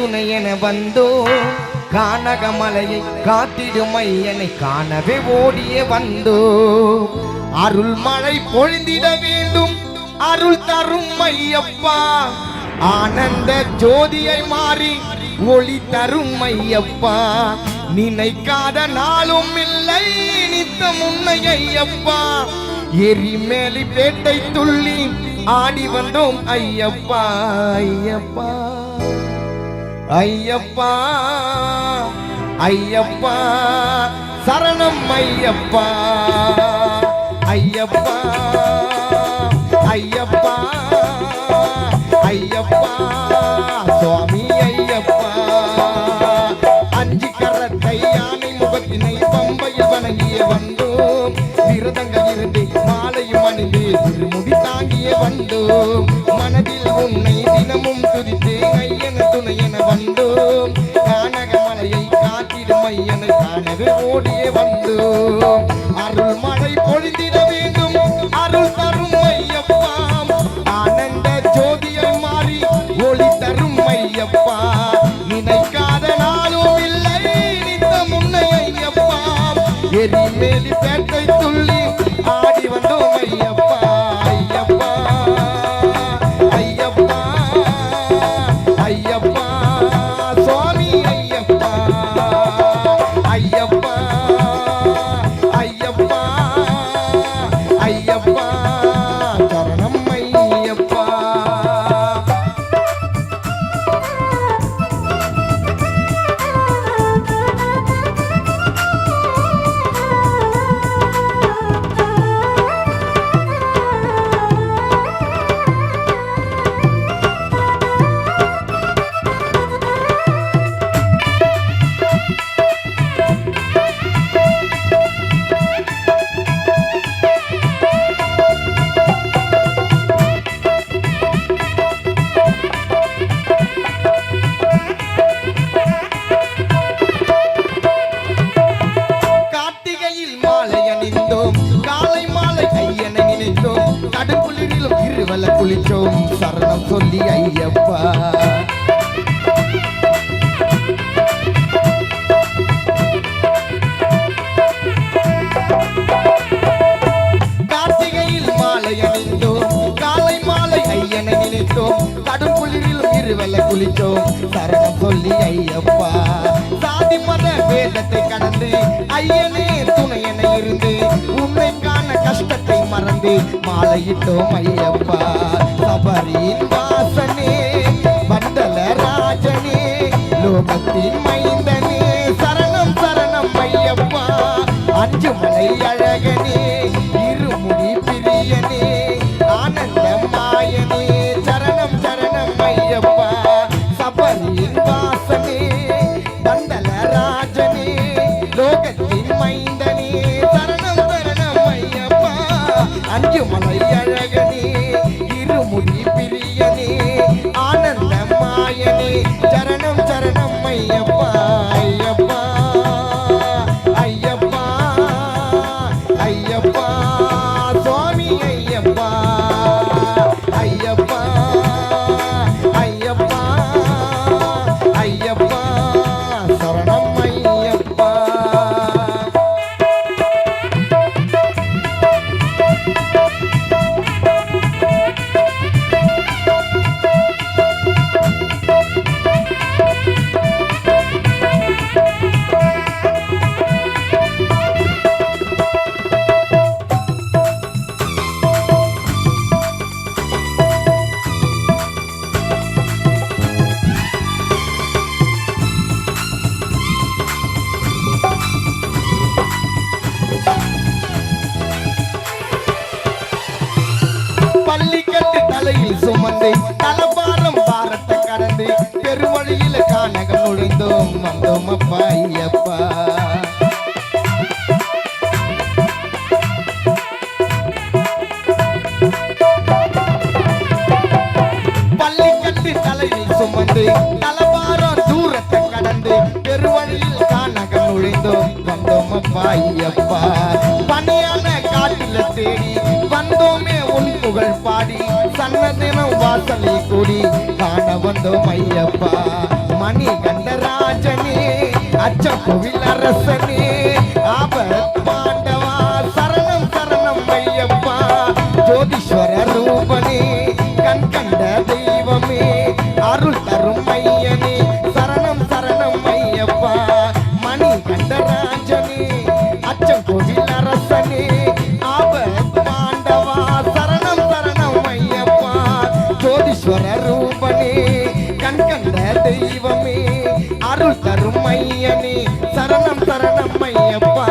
துணை என வந்தோம் கானகமலையை காத்திடும் ஐயனை காணவே ஓடிய வந்தோ. அருள் மழை பொழிந்திட வேண்டும் அருள் தரும் ஐயப்பா. ஆனந்த ஜோதியை மாறி ஒளி தரும் ஐயப்பா. நினைக்காத நாளும் இல்லை நித்த முன்னை ஐயப்பா. எரிமேலி பேட்டை துள்ளி ஆடி வந்தோம் ஐயப்பா ஐயப்பா. ஐயப்பா ஐயப்பா சரணம் ஐயப்பா ஐயப்பா ஐயப்பா ஐயப்பா சுவாமி ஐயப்பா. அஞ்சு கரத்தை யானை முகத்தினை பம்பையில் வணங்கிய வந்தோம். விரதங்கள் இருந்து மாலையும் அணிந்து திருமுடி தாங்கிய வந்தோம். மனதில் உன்னை தினமும் துதித்து ஐயனை காணவே ஓடிய வந்தோம். அருள் மழை பொழிந்திட வேண்டும். அருள் தரும் ஐயப்பா ஆனந்த ஜோதியை மாறி ஒளி தரும் ஐயப்பா. நினைக்காத நாளும் இல்லை நித்த முன்னை ஐயப்பா எரிமேலி பேட்டை துள்ளி மேல குளிச்சோம் சரணம் சொல்லி ஐயப்பா. கார்த்திகையில் மாலை அணிந்தோம் காலை மாலை ஐயனை நினைத்தோம். கடும் குளிரில் இருவல குளித்தோம் சரணம் சொல்லி ஐயப்பா. சாதி மத வேதத்தை கடந்து ஐயனே மறந்து மாலையிட்டோம் ஐயப்பா. சபரின் வாசனே மண்டல ராஜனே லோகத்தின் மைந்தனே சரணம் சரணம் ஐயப்பா. அஞ்சு மலை அழகனே சுமந்து தலபாரம் பாரத்தை கடந்து பெருவழியில கானகம் நுழைந்தோம் வந்தோம் அப்பா ஐயப்பா. பள்ளிக்கட்டு தலையில் சுமந்து தலபாரம் தூரத்தை கடந்து பெருவழியில் கானகம் நுழைந்தோம் வந்தோம் அப்பா ஐயப்பா. பணியான காட்டில தேடி வந்தோமே உன் புகழ் பாடி சன்னதினம் வாசலில் கூடி காண வந்தோம் ஐயப்பா. மணி கண்டராஜனே அச்ச கோவில் அரசனே ஜோதீஸ்வர ரூபனே கண் கண்ட தெய்வமே அருள் தரும் ஐயனே சரணம் சரணம் ஐயப்பா.